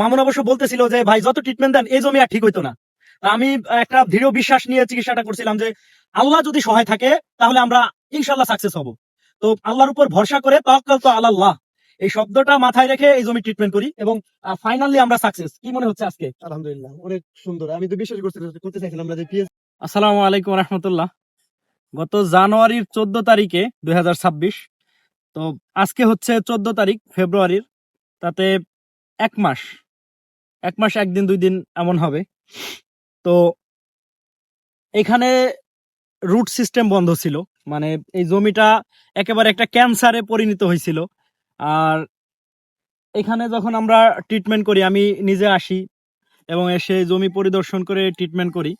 মামুন অবশ্য বলতেছিল যে ভাই যত ট্রিটমেন্ট দেন এই জমি আর ঠিক হইতো না। আমি একটা দৃঢ় বিশ্বাস নিয়ে চিকিৎসাটা করছিলাম যে আল্লাহ যদি সহায় থাকে তাহলে আমরা ইনশাল্লাহ সাকসেস হব। তো আল্লাহর উপর ভরসা করে তাওয়াক্কাল তো আল্লাহ এই শব্দটা মাথায় রেখে এই জমি ট্রিটমেন্ট করি এবং ফাইনালি আমরা সাকসেস কি মনে হচ্ছে আজকে? আলহামদুলিল্লাহ অনেক সুন্দর। আমি তো বিশ্বাস করতে করতে চাইছিলাম আমরা যে পিএস আসসালামু আলাইকুম রহমতুল্লাহ। গত জানুয়ারির চোদ্দ তারিখে দুই হাজার ছাব্বিশ তো আজকে হচ্ছে চোদ্দ তারিখ ফেব্রুয়ারির তাতে এক মাস এক মাস, একদিন, দুই দিন এমন হবে। তো এখানে রুট সিস্টেম বন্ধ ছিল। মানে এই জমিটা একেবারে একটা ক্যান্সারে পরিণত হয়েছিল। আর এখানে যখন আমরা ট্রিটমেন্ট করি, আমি নিজে আসি এবং এসে জমি পরিদর্শন করে ট্রিটমেন্ট করি।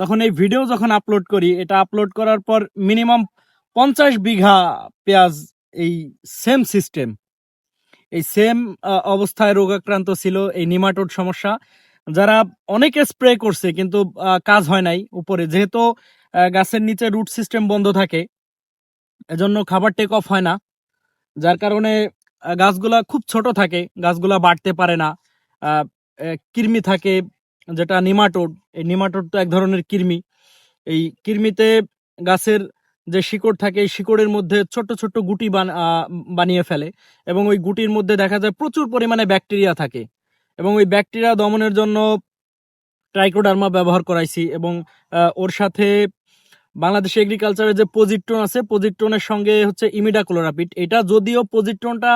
তখন এই ভিডিও যখন আপলোড করি, এটা আপলোড করার পর মিনিমাম পঞ্চাশ বিঘা পেঁয়াজ এই সেম সিস্টেম এই সেম অবস্থায় রোগাক্রান্ত ছিল এই নিমাটোড সমস্যা। যারা অনেকে স্প্রে করছে কিন্তু কাজ হয় নাই উপরে। যেহেতু গাছের নিচে রুট সিস্টেম বন্ধ থাকে, এজন্য খাবার টেক অফ হয় না। যার কারণে গাছগুলা খুব ছোট থাকে, গাছগুলা বাড়তে পারে না। কৃমি থাকে, যেটা নিমাটোড। এই নিমাটোড তো এক ধরনের কৃমি। এই কৃমিতে গাছের যে শিকড় থাকে, এই শিকড়ের মধ্যে ছোট ছোট গুটি বান- বানিয়ে ফেলে এবং ওই গুটির মধ্যে দেখা যায় প্রচুর পরিমাণে ব্যাকটেরিয়া থাকে এবং ওই ব্যাকটেরিয়া দমনের জন্য ট্রাইকোডার্মা ব্যবহার করাইছি এবং ওর সাথে বাংলাদেশ এগ্রিকালচারের যে পজিট্রন আছে পজিট্রনের সঙ্গে হচ্ছে ইমিডাক্লোরাপিড এটা যদিও পজিট্রনটা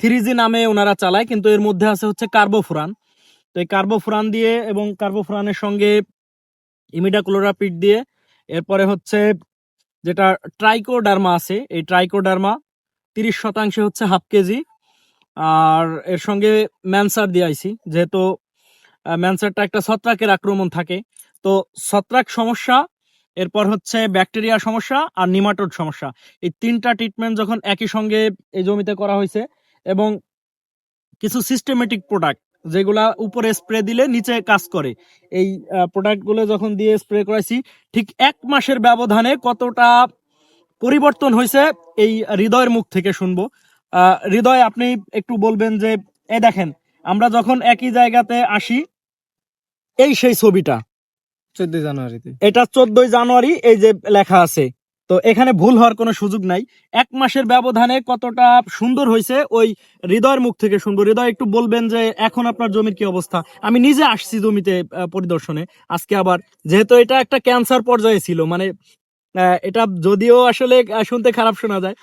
থ্রি জি নামে ওনারা চালায়, কিন্তু এর মধ্যে আছে হচ্ছে কার্বোফুরান তো এই কার্বোফুরান দিয়ে এবং কার্বোফুরানের সঙ্গে ইমিডাক্লোরাপিড দিয়ে, এরপরে হচ্ছে যেটা ট্রাইকোডার্মা আছে, এই ট্রাইকোডার্মা তিরিশ শতাংশে হচ্ছে হাফ কেজি। আর এর সঙ্গে ম্যানসার দিয়ে আইছি যেহেতু ম্যানসারটা একটা ছত্রাকের আক্রমণ থাকে। তো ছত্রাক সমস্যা, এরপর হচ্ছে ব্যাকটেরিয়া সমস্যা আর নিমাটোড সমস্যা। এই তিনটা ট্রিটমেন্ট যখন একই সঙ্গে এই জমিতে করা হয়েছে এবং কিছু সিস্টেমেটিক প্রোডাক্ট যেগুলা উপরে স্প্রে দিলে নিচে কাজ করে। এই প্রোডাক্টগুলো যখন দিয়ে স্প্রে করাইছি ঠিক এক মাসের ব্যবধানে কতটা পরিবর্তন হয়েছে এই হৃদয়ের মুখ থেকে শুনব। আহ, হৃদয় আপনি একটু বলবেন যে এ দেখেন আমরা যখন একই জায়গাতে আসি এই সেই ছবিটা। চোদ্দই জানুয়ারিতে। এটা চোদ্দই জানুয়ারি এই যে লেখা আছে। তো এখানে ভুল হওয়ার কোনো সুযোগ নাই। এক মাসের ব্যবধানে কতটা সুন্দর হয়েছে, ওই হৃদয়ের মুখ থেকে শুনব। হৃদয়, একটু বলবেন যে এখন আপনার জমির কি অবস্থা? আমি নিজে আসছি জমিতে পরিদর্শনে। আজকে আবার, যেহেতু এটা একটা ক্যান্সার পর্যায়ে ছিল মানে এটা যদিও আসলে শুনতে খারাপ শোনা যায়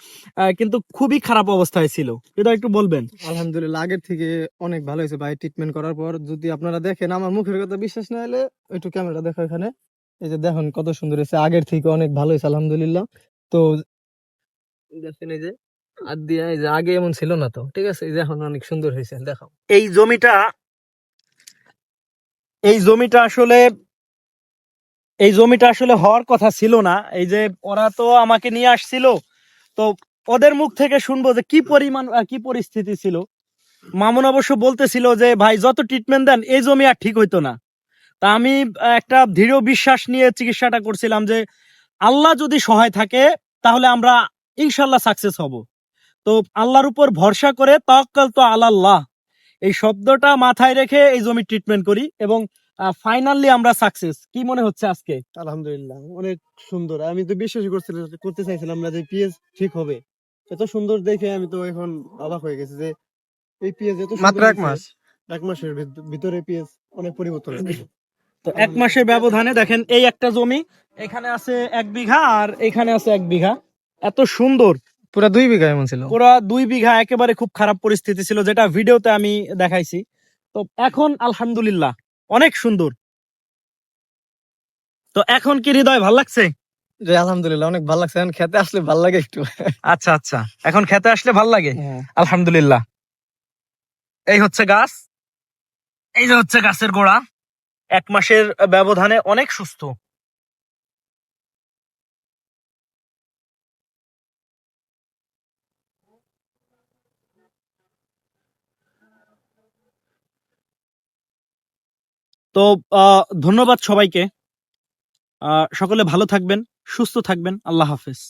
কিন্তু খুবই খারাপ অবস্থায় ছিল। হৃদয়, একটু বলবেন। আলহামদুলিল্লাহ, আগের থেকে অনেক ভালো হয়েছে ভাই ট্রিটমেন্ট করার পর। যদি আপনারা দেখেন, আমার মুখের কথা বিশ্বাস না হলে, একটু ক্যামেরা দেখো এখানে। এই যে দেখুন কত সুন্দর হয়েছে। আগের থেকে অনেক ভালো হয়েছে, আলহামদুলিল্লাহ। তো দেখেন এই যে আর দিয়ে এই যে আগে এমন ছিল না তো, ঠিক আছে? এই যে এখন অনেক সুন্দর হয়েছে, দেখো। এই জমিটা এই জমিটা আসলে, এই জমিটা আসলে হওয়ার কথা ছিল না। এই যে ওরা তো আমাকে নিয়ে আসছিল, তো ওদের মুখ থেকে শুনব যে কি পরিমাণ কি পরিস্থিতি ছিল। মামুন অবশ্য বলতেছিল যে, ভাই, যত ট্রিটমেন্ট দেন, এই জমি আর ঠিক হইতো না। তা আমি একটা দৃঢ় বিশ্বাস নিয়ে চিকিৎসাটা করছিলাম যে আল্লাহ যদি সহায় থাকে তাহলে আমরা ইনশাল্লাহ সাকসেস হব। তো আল্লাহর উপর ভরসা করে তাওয়াক্কাল তো আল্লাহ। এই শব্দটা মাথায় রেখে এই জমি ট্রিটমেন্ট করি এবং ফাইনালি আমরা সাকসেস কি মনে হচ্ছে আজকে? আলহামদুলিল্লাহ অনেক সুন্দর। আমি তো বিশ্বাস করছিলাম করতে চাইছিলাম না যে পিএস ঠিক হবে। এত সুন্দর দেখে আমি তো এখন অবাক হয়ে গেছি যে এই পিএস এত মাত্র এক মাস। এক মাসের ভিতরে পিএস অনেক পরিবর্তন হয়েছে। তো এক মাসের ব্যবধানে দেখেন এই একটা জমি এখানে আছে এক বিঘা আর এখানে আছে এক বিঘা। এত সুন্দর। পুরা দুই বিঘা এমন ছিল? পুরা দুই বিঘা একেবারে খুব খারাপ পরিস্থিতি ছিল যেটা ভিডিওতে আমি দেখাইছি। তো এখন আলহামদুলিল্লাহ অনেক সুন্দর। তো এখন কি হৃদয় ভালো লাগছে? যে আলহামদুলিল্লাহ অনেক ভালো লাগছে। এখন খেতে আসলে ভালো লাগে একটু। আচ্ছা আচ্ছা। এখন খেতে আসলে ভালো লাগে? আলহামদুলিল্লাহ। এই হচ্ছে গাছ। এই যে হচ্ছে গাছের গোড়া। এক মাসের ব্যবধানে অনেক সুস্থ। তো ধন্যবাদ সবাইকে। সকলে ভালো থাকবেন, সুস্থ থাকবেন। আল্লাহ হাফেজ।